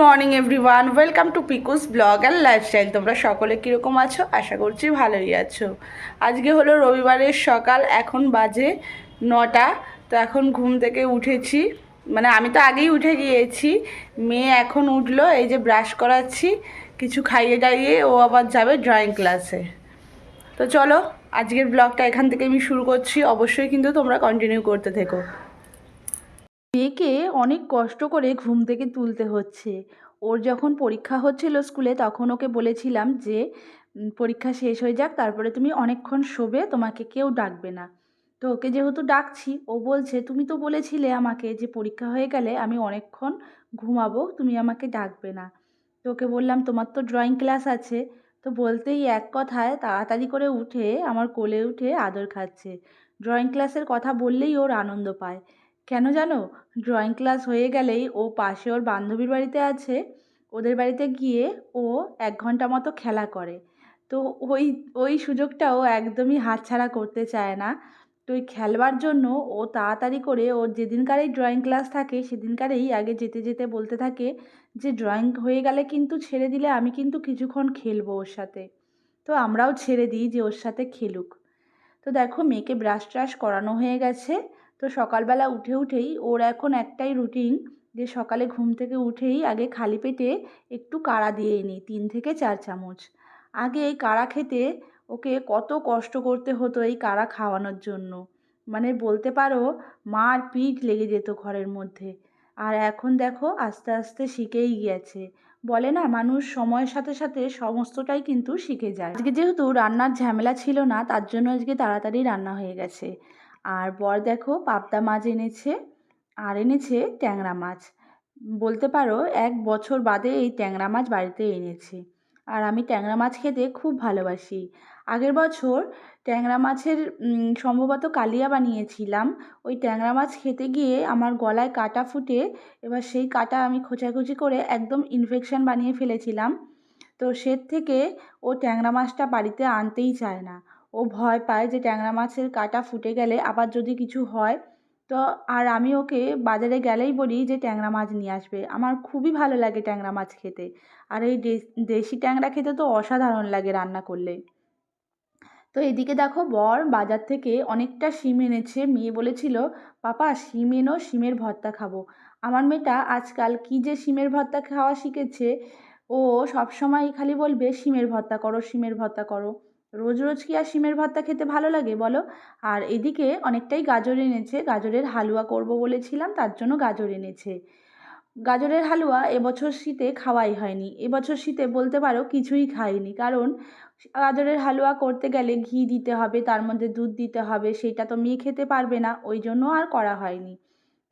Morning everyone, welcome to Piku's blog and lifestyle. তোমরা সকলে কীরকম আছো? আশা করছি ভালোই আছো। আজকে হলো রবিবারের সকাল, এখন বাজে নটা। তো এখন ঘুম থেকে উঠেছি। মানে আমি তো আগেই উঠে গিয়েছি। মেয়ে এখন উঠল, এই যে ব্রাশ করাচ্ছি, কিছু খাইয়ে দাইয়ে ও আবার যাবে ড্রয়িং ক্লাসে তো চলো, আজকের ব্লগটা এখান থেকে আমি শুরু করছি। অবশ্যই কিন্তু তোমরা কন্টিনিউ করতে থেকো। মেয়েকে অনেক কষ্ট করে ঘুম থেকে তুলতে হচ্ছে। ওর যখন পরীক্ষা হচ্ছিল স্কুলে, তখন ওকে বলেছিলাম যে পরীক্ষা শেষ হয়ে যাক, তারপরে তুমি অনেকক্ষণ শোবে, তোমাকে কেউ ডাকবে না। তো ওকে যেহেতু ডাকছি, ও বলছে, তুমি তো বলেছিলে আমাকে যে পরীক্ষা হয়ে গেলে আমি অনেকক্ষণ ঘুমাবো, তুমি আমাকে ডাকবে না। তো ওকে বললাম, তোমার তো ড্রয়িং ক্লাস আছে। তো বলতেই এক কথায় তাড়াতাড়ি করে উঠে, আমার কোলে উঠে আদর খাচ্ছে। ড্রয়িং ক্লাসের কথা বললেই ওর আনন্দ পায়। কেন জানো? ড্রয়িং ক্লাস হয়ে গেলেই ও পাশে ওর বান্ধবীর বাড়িতে আছে। ওদের বাড়িতে গিয়ে ও এক ঘণ্টা মতো খেলা করে। তো ওই ওই সুযোগটাও একদমই হাতছাড়া করতে চায় না। তো ওই খেলবার জন্য ও তাড়াতাড়ি করে ওর যেদিনকারেই ড্রয়িং ক্লাস থাকে, সেদিনকারেই আগে যেতে যেতে বলতে থাকে যে ড্রয়িং হয়ে গেলে কিন্তু ছেড়ে দিলে আমি কিন্তু কিছুক্ষণ খেলব ওর সাথে। তো আমরাও ছেড়ে দিই যে, ওর সাথে খেলুক। তো দেখো, মেয়েকে ব্রাশ ট্রাশ করানো হয়ে গেছে। তো সকালবেলা উঠে উঠেই ওর এখন একটাই রুটিন যে সকালে ঘুম থেকে উঠেই আগে খালি পেটে একটু কাড়া দিয়ে নিই, তিন থেকে চার চামচ। আগে এই কাড়া খেতে ওকে কত কষ্ট করতে হতো এই কাড়া খাওয়ানোর জন্য। মানে বলতে পারো, মার পিঠ লেগে যেত ঘরের মধ্যে। আর এখন দেখো, আস্তে আস্তে শিখেই গিয়েছে। বলে না, মানুষ সময়ের সাথে সাথে সমস্তটাই কিন্তু শিখে যায়। আজকে যেহেতু রান্নার ঝামেলা ছিল না, তার জন্য আজকে তাড়াতাড়ি রান্না হয়ে গেছে। আর বর দেখো পাবদা মাছ এনেছে আর এনেছে ট্যাংরা মাছ। বলতে পারো এক বছর বাদে এই ট্যাংরা মাছ বাড়িতে এনেছে। আর আমি ট্যাংরা মাছ খেতে খুব ভালোবাসি। আগের বছর ট্যাংরা মাছের সম্ভবত কালিয়া বানিয়েছিলাম। ওই ট্যাংরা মাছ খেতে গিয়ে আমার গলায় কাটা ফুটে এবার সেই কাটা আমি খোঁচাখুচি করে একদম ইনফেকশান বানিয়ে ফেলেছিলাম। তো সে থেকে ও ট্যাংরা মাছটা বাড়িতে আনতেই চায় না। ও ভয় পায় যে ট্যাংরা মাছের কাঁটা ফুটে গেলে আবার যদি কিছু হয়, তো আর আমি ওকে বাজারে গেলেই বলি যে ট্যাংরা মাছ নিয়ে আসবে। আমার খুবই ভালো লাগে ট্যাংরা মাছ খেতে। আর এই দেশি ট্যাংরা খেতে তো অসাধারণ লাগে রান্না করলে। তো এদিকে দেখো বর বাজার থেকে অনেকটা শিম এনেছে। মেয়ে বলেছিল, পাপা, শিম এনো, শিমের ভর্তা খাব। আমার মেয়েটা আজকাল কী যে শিমের ভর্তা খাওয়া শিখেছে, ও সবসময় খালি বলবে, শিমের ভর্তা করো, শিমের ভর্তা করো। রোজ রোজ কি আর শিমের ভর্তা খেতে ভালো লাগে বলো? আর এদিকে অনেকটাই গাজর এনেছে। গাজরের হালুয়া করব বলেছিলাম, তার জন্য গাজর এনেছে। গাজরের হালুয়া এবছর শীতে খাওয়াই হয়নি। এবছর শীতে বলতে পারো কিছুই খাইনি। কারণ গাজরের হালুয়া করতে গেলে ঘি দিতে হবে, তার মধ্যে দুধ দিতে হবে, সেটা তো মেয়ে খেতে পারবে না, ওই জন্য আর করা হয়নি।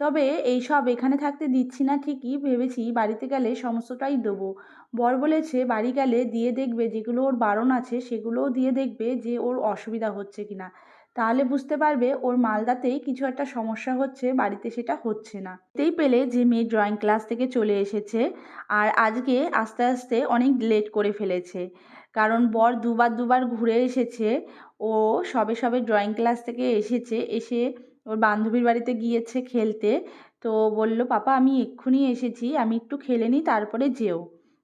তবে এই সব এখানে থাকতে দিচ্ছি না ঠিকই, ভেবেছি বাড়িতে গেলে সমস্তটাই দেবো। বর বলেছে বাড়ি গেলে দিয়ে দেখবে যেগুলো ওর বারণ আছে সেগুলোও দিয়ে দেখবে যে ওর অসুবিধা হচ্ছে কি না তাহলে বুঝতে পারবে ওর মালদাতেই কিছু একটা সমস্যা হচ্ছে, বাড়িতে সেটা হচ্ছে না। এতেই পেলে যে মেয়ে ড্রয়িং ক্লাস থেকে চলে এসেছে আর আজকে আস্তে আস্তে অনেক লেট করে ফেলেছে। কারণ বর দুবার দুবার ঘুরে এসেছে, ও সবে সবে ড্রয়িং ক্লাস থেকে এসেছে, এসে ওর বান্ধবীর বাড়িতে গিয়েছে খেলতে। তো বলল, পাপা, আমি এক্ষুনি এসেছি, আমি একটু খেলে নিই, তারপরে যেও।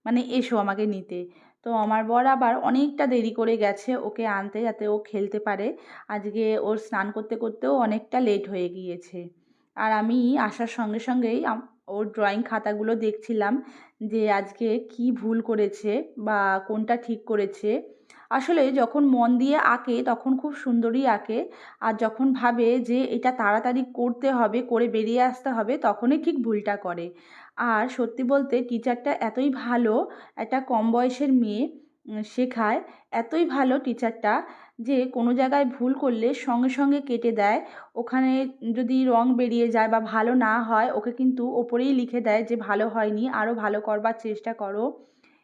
মানে এসো আমাকে নিতে। তো আমার বর আবার অনেকটা দেরি করে গেছে ওকে আনতে যাতে ও খেলতে পারে। আজকে ওর স্নান করতে করতেও অনেকটা লেট হয়ে গিয়েছে। আর আমি আসার সঙ্গে সঙ্গেই ওর ড্রয়িং খাতাগুলো দেখছিলাম যে আজকে কি ভুল করেছে বা কোনটা ঠিক করেছে। আসলে যখন মন দিয়ে আঁকে, তখন খুব সুন্দরই আঁকে। আর যখন ভাবে যে এটা তাড়াতাড়ি করতে হবে, করে বেরিয়ে আসতে হবে, তখনই ঠিক ভুলটা করে। আর সত্যি বলতে টিচারটা এতই ভালো, একটা কম বয়সের মেয়ে শেখায়, এতই ভালো টিচারটা যে কোনো জায়গায় ভুল করলে সঙ্গে সঙ্গে কেটে দেয়। ওখানে যদি রং বেরিয়ে যায় বা ভালো না হয়, ওকে কিন্তু ওপরেই লিখে দেয় যে ভালো হয়নি আরও ভালো করবার চেষ্টা করো।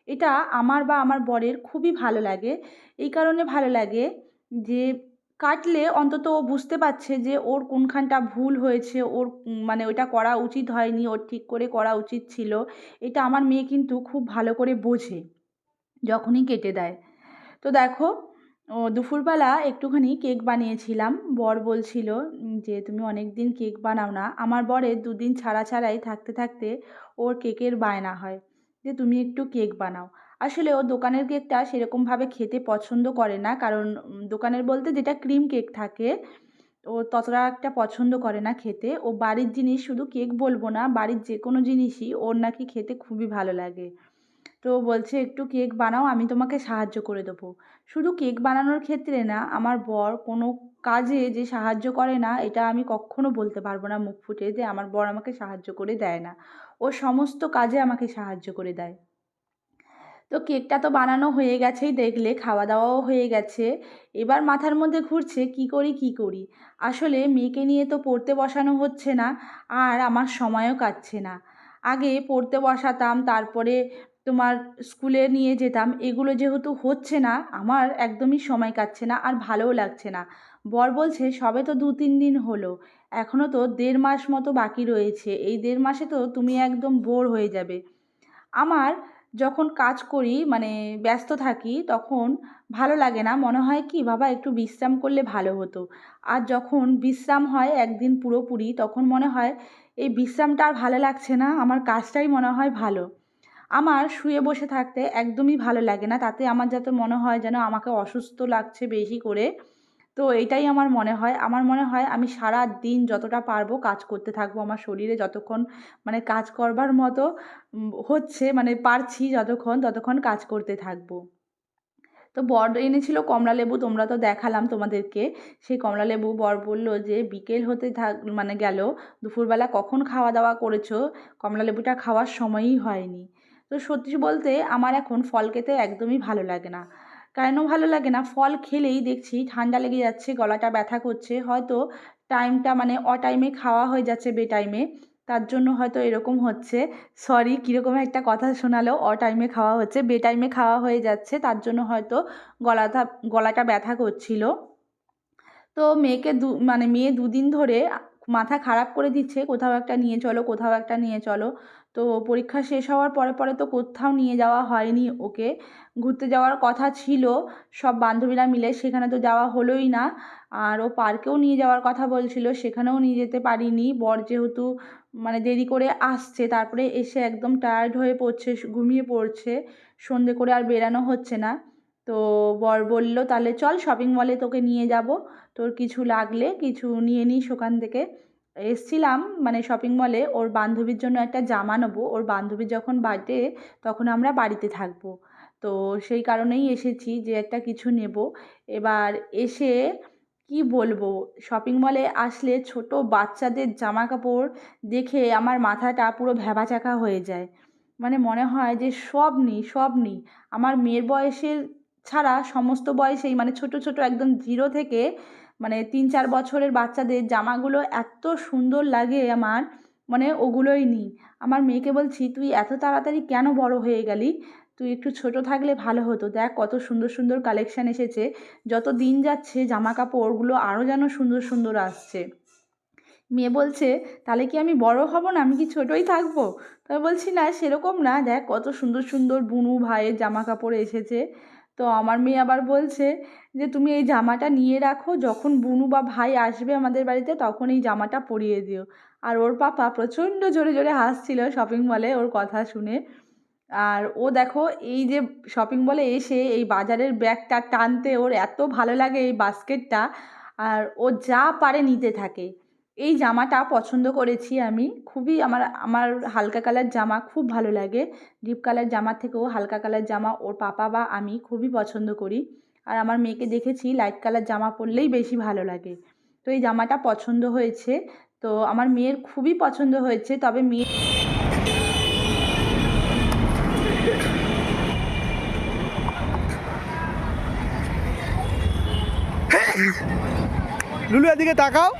এটা আমার বা আমার বরের খুবই ভালো লাগে। এই কারণে ভালো লাগে যে কাটলে অন্তত ও বুঝতে পারছে যে ওর কোনখানটা ভুল হয়েছে, ওর মানে ওটা করা উচিত হয়নি, ওর ঠিক করে করা উচিত ছিল। এটা আমার মেয়ে কিন্তু খুব ভালো করে বোঝে যখনই কেটে দেয়। তো দেখো, ও দুপুরবেলা একটুখানি কেক বানিয়েছিলাম। বর বলছিল যে, তুমি অনেক দিন কেক বানাও না। আমার বরের দুদিন ছাড়া ছাড়াই থাকতে থাকতে ওর কেকের বায়না হয়। যে তুমি একটু কেক বানাও। আসলে ও দোকানের কেকটা সেরকমভাবে খেতে পছন্দ করে না, কারণ দোকানের বলতে যেটা ক্রিম কেক থাকে, ও ততটা একটা পছন্দ করে না খেতে। ও বাড়ির জিনিস শুধু কেক বলব না, বাড়ির যে কোনো জিনিসই ওর নাকি খেতে খুবই ভালো লাগে। তো বলছে, একটু কেক বানাও, আমি তোমাকে সাহায্য করে দেবো। শুধু কেক বানানোর ক্ষেত্রে না, আমার বর কোনো কাজে যে সাহায্য করে না, এটা আমি কখনো বলতে পারব না মুখ ফুটে যে আমার বর আমাকে সাহায্য করে দেয় না। ও সমস্ত কাজে আমাকে সাহায্য করে দেয়। তো কেকটা তো বানানো হয়ে গেছেই দেখলে খাওয়া দাওয়াও হয়ে গেছে। এবার মাথার মধ্যে ঘুরছে, কি করি কি করি? আসলে মেয়েকে নিয়ে তো পড়তে বসানো হচ্ছে না, আর আমার সময়ও কাটছে না। আগে পড়তে বসাতাম, তারপরে তোমার স্কুলে নিয়ে যেতাম, এগুলো যেহেতু হচ্ছে না, আমার একদমই সময় কাটছে না আর ভালোও লাগছে না। বর বলছে, সবে তো দু তিন দিন হলো এখনও তো দেড় মাস মতো বাকি রয়েছে, এই দেড় মাসে তো তুমি একদম বোর হয়ে যাবে। আমার যখন কাজ করি মানে ব্যস্ত থাকি, তখন ভালো লাগে না, মনে হয় কি, বাবা, একটু বিশ্রাম করলে ভালো হতো। আর যখন বিশ্রাম হয় একদিন পুরোপুরি, তখন মনে হয়, এই বিশ্রামটা আর ভালো লাগছে না, আমার কাজটাই মনে হয় ভালো। আমার শুয়ে বসে থাকতে একদমই ভালো লাগে না। তাতে আমার যাতে মনে হয় যেন আমাকে অসুস্থ লাগছে বেশি করে। তো এটাই আমার মনে হয়। আমার মনে হয় আমি সারা দিন যতটা পারব কাজ করতে থাকব। আমার শরীরে যতক্ষণ মানে কাজ করবার মতো হচ্ছে মানে পারছি যতক্ষণ, ততক্ষণ কাজ করতে থাকব। তো বর এনেছিল কমলা লেবু, তোমরা তো দেখালাম তোমাদেরকে। সেই কমলা লেবু বর বলল যে, বিকেল হতে থাক মানে গেল। দুপুরবেলা কখন খাওয়া দাওয়া করেছ? কমলা লেবুটা খাওয়ার সময়ই হয়নি। তো সত্যি বলতে আমার এখন ফল খেতে একদমই ভালো লাগে না। কেন ভালো লাগে না? ফল খেলেই দেখছি ঠান্ডা লেগে যাচ্ছে, গলাটা ব্যথা করছে, হয়তো টাইমটা মানে অটাইমে খাওয়া হয়ে যাচ্ছে বে টাইমে তার জন্য হয়তো এরকম হচ্ছে। সরি কীরকম একটা কথা শোনালো, অ টাইমে খাওয়া হচ্ছে, বে টাইমে খাওয়া হয়ে যাচ্ছে, তার জন্য হয়তো গলাটা গলাটা ব্যথা করছিল। তো মেয়েকে দু মানে মেয়ে দুদিন ধরে মাথা খারাপ করে দিচ্ছে, কোথাও একটা নিয়ে চলো, কোথাও একটা নিয়ে চলো। তো পরীক্ষা শেষ হওয়ার পরে পরে তো কোথাও নিয়ে যাওয়া হয়নি ওকে। ঘুরতে যাওয়ার কথা ছিল, সব বান্ধবীরা মিলে সেখানে তো যাওয়া হলোই না। আর ও পার্কেও নিয়ে যাওয়ার কথা বলছিল, সেখানেও নিয়ে যেতে পারিনি। বর যেহেতু মানে দেরি করে আসছে, তারপরে এসে একদম টায়ার্ড হয়ে পড়ছে ঘুমিয়ে পড়ছে, সন্ধে করে আর বেরানো হচ্ছে না। তো বর বলল, তাহলে চল শপিং মলে তোকে নিয়ে যাব, তোর কিছু লাগলে কিছু নিয়ে নিস ওখান থেকে। এসছিলাম মানে শপিং মলে ওর বান্ধবীর জন্য একটা জামা নেব। ওর বান্ধবীর যখন বার্থডে তখন আমরা বাড়িতে থাকব। তো সেই কারণেই এসেছি যে একটা কিছু নেব। এবার এসে কি বলব শপিং মলে আসলে ছোট বাচ্চাদের জামা কাপড় দেখে আমার মাথাটা পুরো ভ্যাবাচাকা হয়ে যায়। মানে মনে হয় যে সব নিই সব নিই। আমার মেয়ের বয়সের ছাড়া সমস্ত বয়সেই মানে ছোট ছোট একদম জিরো থেকে মানে তিন চার বছরের বাচ্চাদের জামাগুলো এত সুন্দর লাগে আমার মানে ওগুলোই নিই। আমার মেয়েকে বলছি, তুই এত তাড়াতাড়ি কেন বড় হয়ে গেলি? তুই একটু ছোট থাকলে ভালো হতো। দেখ কত সুন্দর সুন্দর কালেকশান এসেছে। যত দিন যাচ্ছে জামা কাপড়গুলো আরও যেন সুন্দর সুন্দর আসছে। মেয়ে বলছে, তাহলে কি আমি বড় হব না? আমি কি ছোটই থাকব? তবে বলছি, না, সেরকম না। দেখ কত সুন্দর সুন্দর বুনু ভাইয়ের জামা কাপড় এসেছে। তো আমার মেয়ে আবার বলছে যে, তুমি এই জামাটা নিয়ে রাখো, যখন বুনু বা ভাই আসবে আমাদের বাড়িতে, তখন এই জামাটা পরিয়ে দিও। আর ওর পাপা প্রচণ্ড জোরে জোরে হাসছিল শপিং মলে ওর কথা শুনে। আর ও দেখো, এই যে শপিং মলে এসে এই বাজারের ব্যাগটা টানতে ওর এত ভালো লাগে এই বাস্কেটটা। আর ও যা পারে নিতে থাকে। এই জামাটা পছন্দ করেছি আমি। খুবই আমার আমার হালকা কালার জামা খুব ভালো লাগে। ডিপ কালার জামার থেকেও হালকা কালার জামা ওর পাপা বা আমি খুবই পছন্দ করি। আর আমার মেয়েকে দেখেছি, লাইট কালার জামা পরলেই বেশি ভালো লাগে। তো এই জামাটা পছন্দ হয়েছে। তো আমার মেয়ের খুবই পছন্দ হয়েছে, তবে মেয়ে লুলু, এদিকে তাকাও।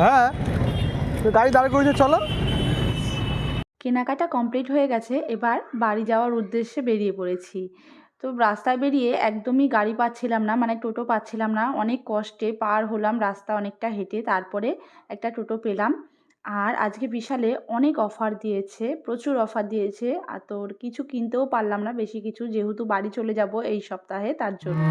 হ্যাঁ। গাড়ি দাঁড় করেছে চলো। কেনাকাটা কমপ্লিট হয়ে গেছে, এবার বাড়ি যাওয়ার উদ্দেশ্যে বেরিয়ে পড়েছি। তো রাস্তায় বেরিয়ে একদমই গাড়ি পাচ্ছিলাম না মানে টোটো পাচ্ছিলাম না। অনেক কষ্টে পার হলাম, রাস্তা অনেকটা হেঁটে তারপরে একটা টোটো পেলাম। আর আজকে বিশালে অনেক অফার দিয়েছে, প্রচুর অফার দিয়েছে। আর তোর কিছু কিনতেও পারলাম না, বেশি কিছু। যেহেতু বাড়ি চলে যাব এই সপ্তাহে, তার জন্য।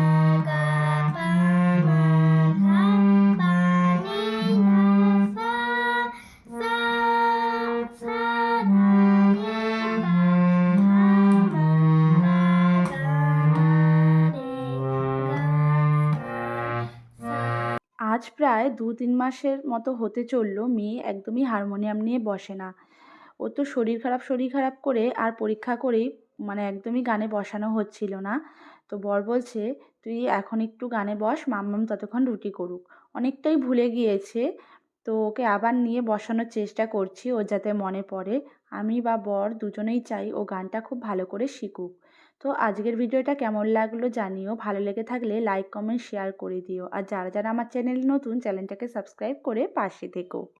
আজ প্রায় দু তিন মাসের মতো হতে চলল মেয়ে একদমই হারমোনিয়াম নিয়ে বসে না। ও তো শরীর খারাপ শরীর খারাপ করে আর পরীক্ষা করেই মানে একদমই গানে বসানো হচ্ছিল না। তো বর বলছে, তুই এখন একটু গানে বস, মাম্মাম ততক্ষণ রুটি করুক। অনেকটাই ভুলে গিয়েছে। তো ওকে আবার নিয়ে বসানোর চেষ্টা করছি ও যাতে মনে পড়ে। আমি বা বর দুজনেই চাই ও গানটা খুব ভালো করে শিখুক। তো আজকের ভিডিওটা কেমন লাগল জানিও। ভালো লেগে থাকলে লাইক কমেন্ট শেয়ার করে দিও। আর যারা যারা আমার চ্যানেল নতুন চ্যানেলটাকে সাবস্ক্রাইব করে পাশে থেকো।